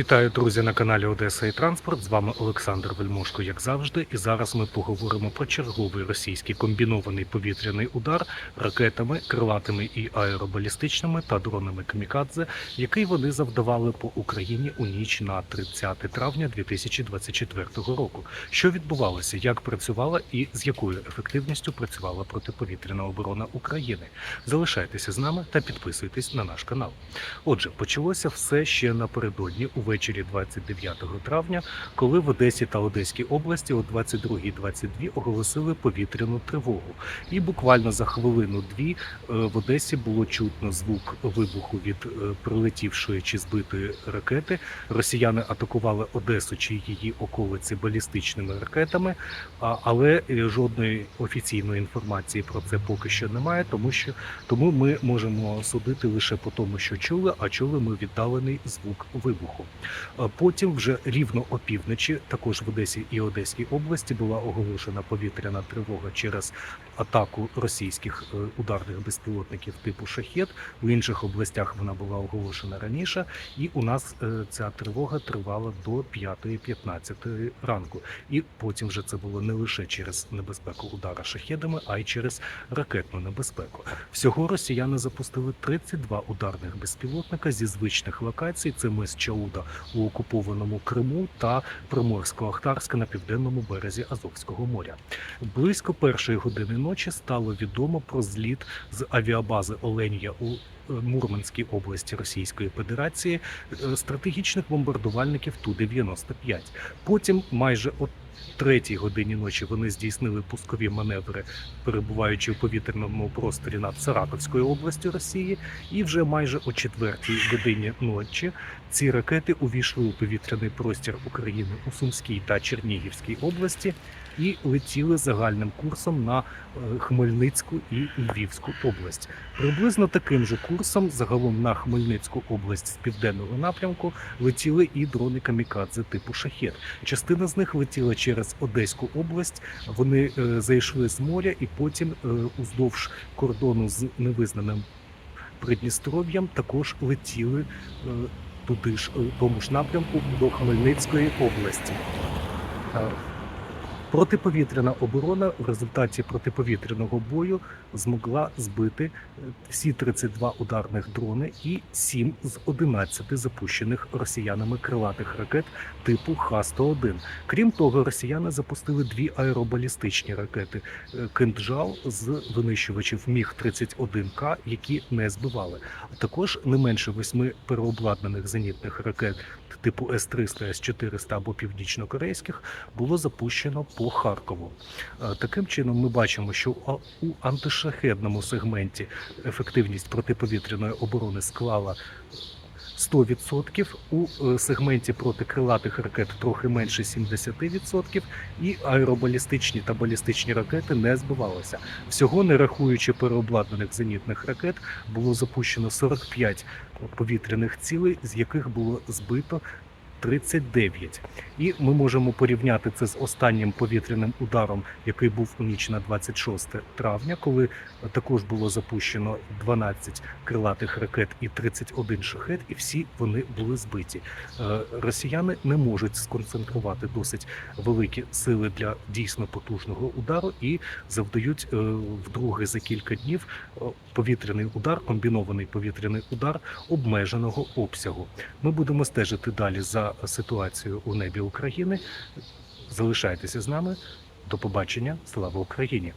Вітаю, друзі, на каналі Одеса і Транспорт. З вами Олександр Вельмошко, як завжди. І зараз ми поговоримо про черговий російський комбінований повітряний удар ракетами, крилатими і аеробалістичними та дронами камікадзе, який вони завдавали по Україні у ніч на 30 травня 2024 року. Що відбувалося, як працювала і з якою ефективністю працювала протиповітряна оборона України. Залишайтеся з нами та підписуйтесь на наш канал. Отже, почалося все ще напередодні увечері 29 травня, коли в Одесі та Одеській області о 22.22 оголосили повітряну тривогу. І буквально за хвилину-дві е, в Одесі було чутно звук вибуху від е, прилетівшої чи збитої ракети. Росіяни атакували Одесу чи її околиці балістичними ракетами, але е, жодної офіційної інформації про це поки що немає, тому що тому ми можемо судити лише по тому, що чули, а чули ми віддалений звук вибуху. Потім, вже рівно опівночі, також в Одесі і Одеській області була оголошена повітряна тривога через атаку російських е, ударних безпілотників типу шахет. У інших областях вона була оголошена раніше, і у нас е, ця тривога тривала до 5.15 ранку. І потім вже це було не лише через небезпеку удара шахедами, а й через ракетну небезпеку. Всього росіяни запустили 32 ударних безпілотника зі звичних локацій. Це мис Чауда у окупованому Криму та Приморсько-Ахтарська на південному березі Азовського моря. Близько першої години ночі стало відомо про зліт з авіабази Оленія у е, Мурманській області Російської Федерації е, стратегічних бомбардувальників Ту-95. Потім майже о третій годині ночі вони здійснили пускові маневри, перебуваючи в повітряному просторі над Саратовською областю Росії, і вже майже о четвертій годині ночі ці ракети увійшли у повітряний простір України у Сумській та Чернігівській області і летіли загальним курсом на е, Хмельницьку і Львівську область. Приблизно таким же курсом загалом на Хмельницьку область з південного напрямку летіли і дрони камікадзе типу шахет. Частина з них летіла через Одеську область. Вони е, зайшли з моря і потім е, уздовж кордону з невизнаним Придністров'ям також летіли туди ж, тому ж напрямку до Хмельницької області. Протиповітряна оборона в результаті протиповітряного бою змогла збити е, всі 32 ударних дрони і 7 з 11 запущених росіянами крилатих ракет типу Х-101. Крім того, росіяни запустили дві аеробалістичні ракети е, «Кинджал» з винищувачів Міг-31К, які не збивали. А також не менше восьми переобладнаних зенітних ракет типу С-300, С-400 або північнокорейських було запущено по Харкову. Е, Таким чином, ми бачимо, що у антишахедному сегменті ефективність протиповітряної оборони склала 100%, у е, сегменті протикрилатих ракет трохи менше 70%, і аеробалістичні та балістичні ракети не збивалися. Всього, не рахуючи переобладнаних зенітних ракет, було запущено 45 повітряних цілей, з яких було збито 39. І ми можемо порівняти це з останнім повітряним ударом, який був у ніч на 26 травня, коли також було запущено 12 крилатих ракет і 31 шахет, і всі вони були збиті. Е, Росіяни не можуть сконцентрувати досить великі сили для дійсно потужного удару і завдають е, вдруге за кілька днів е, повітряний удар, комбінований повітряний удар обмеженого обсягу. Ми будемо стежити далі за ситуацією у небі України. Залишайтеся з нами. До побачення. Слава Україні!